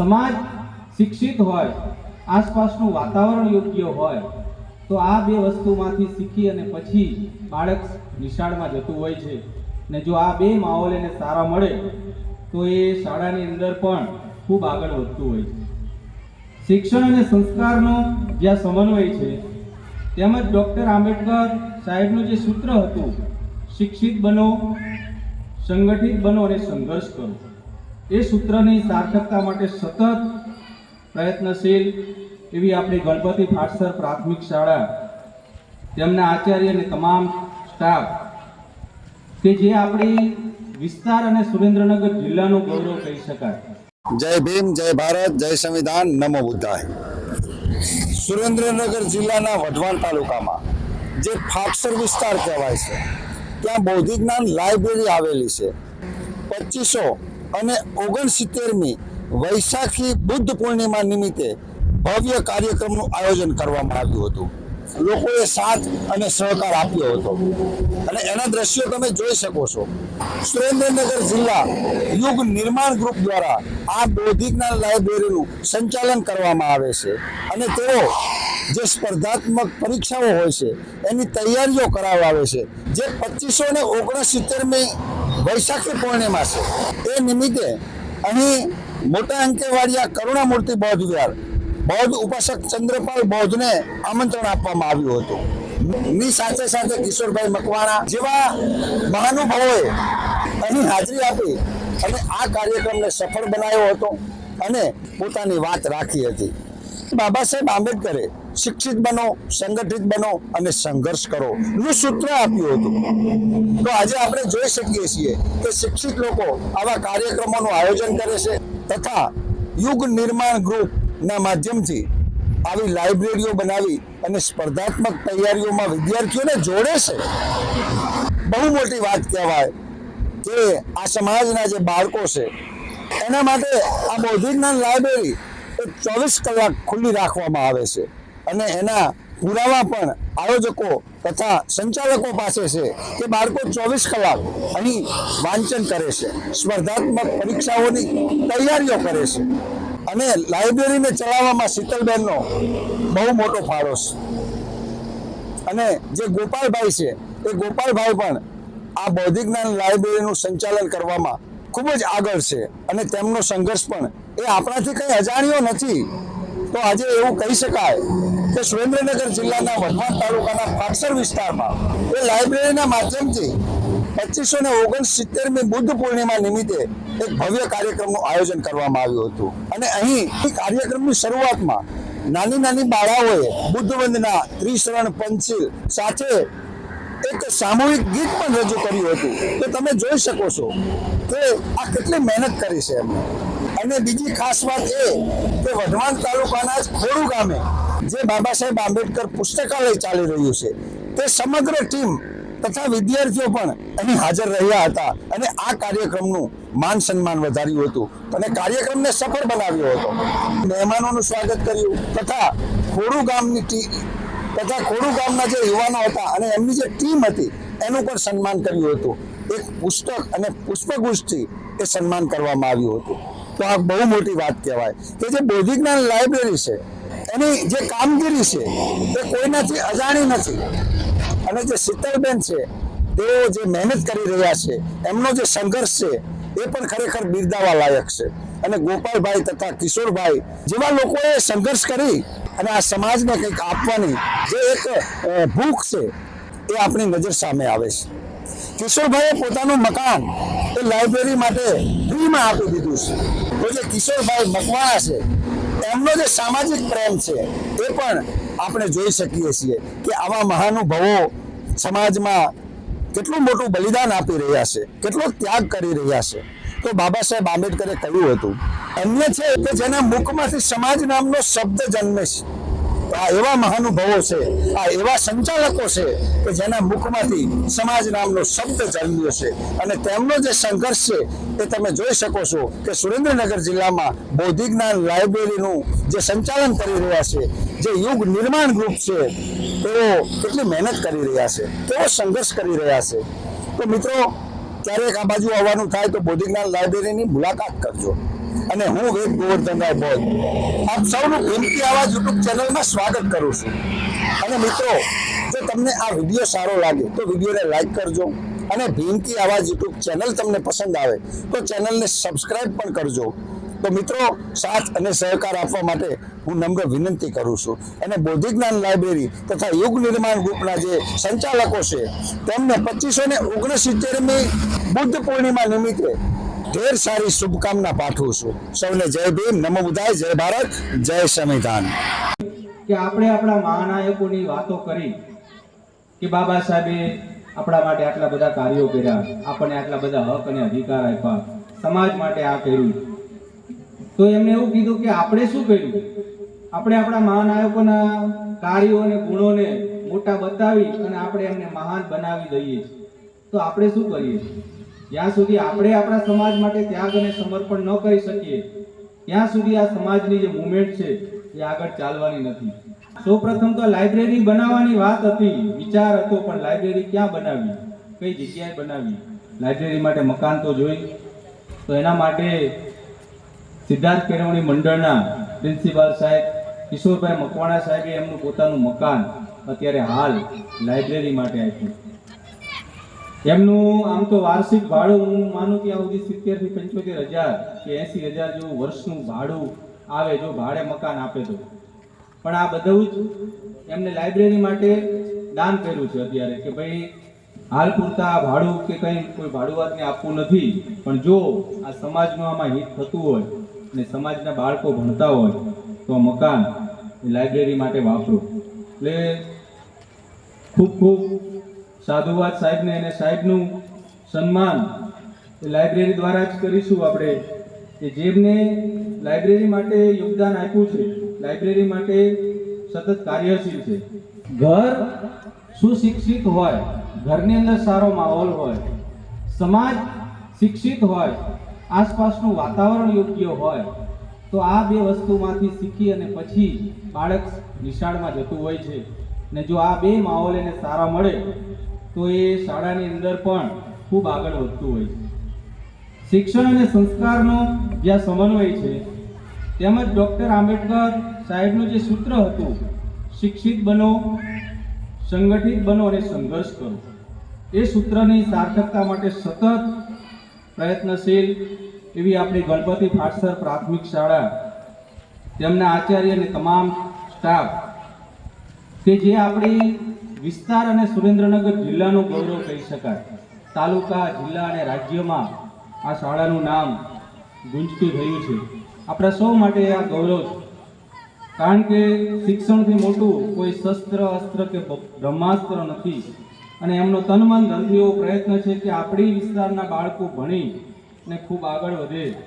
સમાજ શિક્ષિત હોય, આસપાસનું વાતાવરણ યોગ્ય હોય, તો આ બે વસ્તુમાંથી શીખી અને પછી બાળક નિશાળમાં જતું હોય છે. ને જો આ બે માહોલ એને સારા મળે, તો એ શાળાની અંદર પણ ખૂબ આગળ વધતું હોય છે. શિક્ષણ અને સંસ્કારનો જ્યાં સમન્વય છે તેમજ ડૉક્ટર આંબેડકર સાહેબનું જે સૂત્ર હતું, શિક્ષિત બનો, સંગઠિત બનો અને સંઘર્ષ કરો. એ સૂત્રની સાર્થકતા માટે સતત પ્રયત્નશીલ એવી આપણી ગણપતિ ફાટસર પ્રાથમિક શાળા, તેમના આચાર્ય અને તમામ સ્ટાફ કે જે આપણી વિસ્તાર અને સુરેન્દ્રનગર જિલ્લાનું ગૌરવ કહી શકાય. જય ભીમ, જય ભારત, જય સંવિધાન, નમો બુદ્ધાય. સુરેન્દ્રનગર જિલ્લાના વઢવાણ તાલુકામાં, જે ફાટસર વિસ્તાર કહેવાય છે, ત્યાં બૌદ્ધિક જ્ઞાન લાઇબ્રેરી આવેલી છે. પચીસો અને ઓગણસિત્તેરમી વૈશાખી બુદ્ધ પૂર્ણિમા નિમિત્તે ભવ્ય કાર્યક્રમનું આયોજન કરવામાં આવ્યું હતું. લોકોએ સાથ અને સહકાર આપ્યો હતો. અને એના દ્રશ્યો તમે જોઈ શકો છો. સુરેન્દ્રનગર જિલ્લા યુગ નિર્માણ ગ્રુપ દ્વારા આ બૌદ્ધિકના લાઇબ્રેરીનું સંચાલન કરવામાં આવે છે. અને તેઓ જે સ્પર્ધાત્મક પરીક્ષાઓ હોય છે, એની તૈયારીઓ કરાવવા આવે છે. જે પચીસો ને ઓગણસિત્તેરમી વૈશાખી પૂર્ણિમા છે. એ નિમિત્તે અહીં મોટા અંકેવાડિયા કરુણામૂર્તિ બૌદ્ધ વિહાર, બૌદ્ધ ઉપાસક ચંદ્રપાલ બૌદ્ધને આમંત્રણ આપવામાં આવ્યું હતું. ની સાથે સાથે કિશોરભાઈ મકવાણા જેવા મહાનુભાવોએ અહીં હાજરી આપી અને આ કાર્યક્રમને સફળ બનાવ્યો હતો અને પોતાની વાત રાખી હતી. બાબા સાહેબ આંબેડકરે શિક્ષિત બનો, સંગઠિત બનો અને સંઘર્ષ કરો. નું સૂત્ર આપ્યું હતું. તો આજે આપણે જોઈ શકીએ છીએ કે શિક્ષિત લોકો આવા કાર્યક્રમોનું આયોજન કરે છે તથા યુગ નિર્માણ ગ્રુપના માધ્યમથી આવી લાઇબ્રેરીઓ બનાવી અને સ્પર્ધાત્મક તૈયારીઓમાં વિદ્યાર્થીઓને જોડે છે. બહુ મોટી વાત કહેવાય કે આ સમાજના જે બાળકો છે, એના માટે આ બૌદ્ધિક લાઇબ્રેરી એ ચોવીસ કલાક ખુલ્લી રાખવામાં આવે છે. અને એના પુરાવા પણ આયોજકો તથા સંચાલકો પાસે છે કે બાળકો ચોવીસ કલાક અહીં વાંચન કરે છે, સ્પર્ધાત્મક પરીક્ષાઓની તૈયારીઓ કરે છે અને લાઇબ્રેરીને ચલાવવામાં શીતલબેનનો બહુ મોટો ફાળો છે. અને જે ગોપાલભાઈ છે, એ ગોપાલભાઈ પણ આ બૌદ્ધિક જ્ઞાન લાઇબ્રેરીનું સંચાલન કરવામાં ખૂબ જ આગળ છે અને તેમનો સંઘર્ષ પણ એ આપણાથી કંઈ અજાણ્યો નથી. તો આજે એવું કહી શકાય કે સુરેન્દ્રનગર જિલ્લાના વઢવાણ તાલુકાના પાટસર વિસ્તારમાં એ લાઇબ્રેરીના માધ્યમથી પચીસો ને ઓગણસિત્તેરમી બુદ્ધ પૂર્ણિમા નિમિત્તે એક ભવ્ય કાર્યક્રમનું આયોજન કરવામાં આવ્યું હતું. અને અહીં કાર્યક્રમની શરૂઆતમાં નાની નાની બાળાઓએ બુદ્ધ વંદના ત્રિશરણ પંચીલ સાથે એક સામૂહિક ગીત પણ રજૂ કર્યું હતું. તો તમે જોઈ શકો છો કે આ કેટલી મહેનત કરી છે એમને અને બીજી ખાસ વાત એ કે વઢવાણ તાલુકાના જ ખોડુ ગામે જે બાબા સાહેબ આંબેડકર પુસ્તકાલય ચાલી રહ્યું છે, તે સમગ્ર ટીમ તથા વિદ્યાર્થીઓ પણ અહીં હાજર રહ્યા હતા અને આ કાર્યક્રમનું માન સન્માન વધાર્યું હતું અને કાર્યક્રમને સફળ બનાવ્યો હતો. મહેમાનોનું સ્વાગત કર્યું તથા ખોડુ ગામની ટીમ તથા ખોડુ ગામના જે યુવાનો હતા અને એમની જે ટીમ હતી, એનું પણ સન્માન કર્યું હતું. એક પુસ્તક અને પુષ્પગુચ્છથી એ સન્માન કરવામાં આવ્યું હતું. તો આ બહુ મોટી વાત કહેવાય કે જે બૌદ્ધિક જ્ઞાન લાઇબ્રેરી છે એની જે કામગીરી છે, એ કોઈનાથી અજાણી નથી. અને જે શીતલબેન છે, તેઓ જે મહેનત કરી રહ્યા છે, એમનો જે સંઘર્ષ છે, એ પણ ખરેખર બિરદાવા લાયક છે. અને ગોપાલભાઈ તથા કિશોરભાઈ જેવા લોકોએ સંઘર્ષ કરી અને આ સમાજને કંઈક આપવાની જે એક ભૂખ છે, એ આપણી નજર સામે આવે છે. કિશોરભાઈએ પોતાનું મકાન એ લાઇબ્રેરી માટે ફ્રીમાં આપી દીધું છે. તો જે કિશોરભાઈ મકવાણા છે એમનો જે સામાજિક પ્રેમ છે, એ પણ આપણે જોઈ શકીએ છીએ કે આવા મહાનુભાવો સમાજમાં કેટલું મોટું બલિદાન આપી રહ્યા છે, કેટલો ત્યાગ કરી રહ્યા છે. તો બાબા સાહેબ આંબેડકરે કહ્યું હતું અન્ય છે કે જેના મુખમાંથી સમાજ નામનો શબ્દ જન્મે છે. આ એવા મહાનુભાવો છે, આ એવા સંચાલકો છે કે જેના મુખમાંથી સમાજ નામનો શબ્દ જન્મ્યો છે. અને તેમનો જે સંઘર્ષ છે, એ તમે જોઈ શકો છો કે સુરેન્દ્રનગર જિલ્લામાં બૌદ્ધિક જ્ઞાન લાઇબ્રેરીનું જે સંચાલન કરી રહ્યા છે, જે યુગ નિર્માણ ગ્રુપ છે, તેઓ કેટલી મહેનત કરી રહ્યા છે, તેઓ સંઘર્ષ કરી રહ્યા છે. તો મિત્રો, ક્યારેક આ બાજુ આવવાનું થાય તો બૌદ્ધિક જ્ઞાન લાઇબ્રેરીની મુલાકાત કરજો. અને હું વેદ ગોવર્ધનરાય બોલ. આપ સૌનું કિંમતી આવાજ યુટ્યુબ ચેનલમાં સ્વાગત કરું છું. અને મિત્રો, જો તમને આ વીડિયો સારો લાગે, તો વિડીયોને લાઈક કરજો અને ભીમકી આવાજ યુટ્યુબ ચેનલ તમને પસંદ આવે, તો ચેનલને સબસ્ક્રાઈબ પણ કરજો. તો મિત્રો, સાથ અને સહકાર આપવા માટે હું નમ્ર વિનંતી કરું છું. અને બૌદ્ધિક જ્ઞાન લાઇબ્રેરી તથા યુગ નિર્માણ ગ્રુપના જે સંચાલકો છે, તેમને પચીસો ને ઓગણસિત્તેરમી બુદ્ધ પૂર્ણિમા નિમિત્તે ઢેર સારી શુભકામના પાઠવું છું. સૌને જય ભીમ, નમો બુધાય જય ભારત, જય સંવિધાન. કે આપણે આપણા મહાનાયકોની વાતો કરી કે બાબા સાહેબે આપણા માટે આટલા બધા કાર્યો કર્યા, આપણને આટલા બધા હક અને અધિકાર આપ્યા, સમાજ માટે આ કર્યું. તો એમને એવું કીધું કે આપણે શું કર્યું? આપણે આપણા મહાનાયકોના કાર્યો અને ગુણોને મોટા બતાવી અને આપણે એમને મહાન બનાવી દઈએ તો આપણે શું કરીએ? જ્યાં સુધી આપણે આપણા સમાજ માટે ત્યાગ અને સમર્પણ ન કરી શકીએ, ત્યાં સુધી આ સમાજની જે મુવમેન્ટ છે, એ આગળ ચાલવાની નથી. સૌપ્રથમ તો લાઇબ્રેરી બનાવવાની વાત હતી, વિચાર હતો, પણ લાઇબ્રેરી ક્યાં બનાવી? કઈ જગ્યાએ બનાવી? લાઇબ્રેરી માટે મકાન તો જોઈ. તો એના માટે સિદ્ધાર્થ કેળવણી મંડળના પ્રિન્સિપાલ સાહેબ, કિશોરભાઈ મકવાણા સાહેબે એમનું પોતાનું મકાન અત્યારે હાલ લાઇબ્રેરી માટે આપ્યું. એમનું આમ તો વાર્ષિક ભાડું હું માનું ત્યાં સુધી સિત્તેરથી પંચોતેર હજાર કે એસી હજાર જેવું વર્ષનું ભાડું આવે જો ભાડે મકાન આપે તો. પણ આ બધું જ એમને લાઇબ્રેરી માટે દાન કર્યું છે અત્યારે કે ભાઈ, હાલ પૂરતા ભાડું કે કંઈ કોઈ ભાડુઆતને આપવું નથી, પણ જો આ સમાજનું આમાં હિત થતું હોય અને સમાજના બાળકો ભણતા હોય, તો મકાન લાઇબ્રેરી માટે વાપરો. એટલે ખૂબ ખૂબ સાધુવાદ સાહેબને અને સાહેબનું સન્માન લાઇબ્રેરી દ્વારા જ કરીશું આપણે. કે જેમને લાઇબ્રેરી માટે યોગદાન આપ્યું છે, લાઇબ્રેરી માટે સતત કાર્યશીલ છે. ઘર સુશિક્ષિત હોય, ઘરની અંદર સારો માહોલ હોય, સમાજ શિક્ષિત હોય, આસપાસનું વાતાવરણ યોગ્ય હોય, તો આ બે વસ્તુમાંથી શીખી અને પછી બાળક નિશાળમાં જતું હોય છે. ને જો આ બે માહોલ એને સારા મળે તો એ શાળાની અંદર પણ ખૂબ આગળ વધતું હોય છે. શિક્ષણ અને સંસ્કારનો જ્યાં સમન્વય છે, તેમજ ડૉક્ટર આંબેડકર સાહેબનું જે સૂત્ર હતું, શિક્ષિત બનો, સંગઠિત બનો અને સંઘર્ષ કરો, એ સૂત્રની સાર્થકતા માટે સતત પ્રયત્નશીલ એવી આપણી ગણપતિ ફાટસર પ્રાથમિક શાળા, તેમના આચાર્ય અને તમામ સ્ટાફ કે જે આપણી વિસ્તાર અને સુરેન્દ્રનગર જિલ્લાનું ગૌરવ કહી શકાય. તાલુકા, જિલ્લા અને રાજ્યમાં આ શાળાનું નામ ગુંજતું થયું છે. આપણા સૌ માટે આ ગૌરવ છે. કારણ કે શિક્ષણથી મોટું કોઈ શસ્ત્ર, અસ્ત્ર કે બ્રહ્માસ્ત્ર નથી. અને એમનો તનમન, ધનથી એવો પ્રયત્ન છે કે આપણી વિસ્તારના બાળકો ભણી અને ખૂબ આગળ વધે.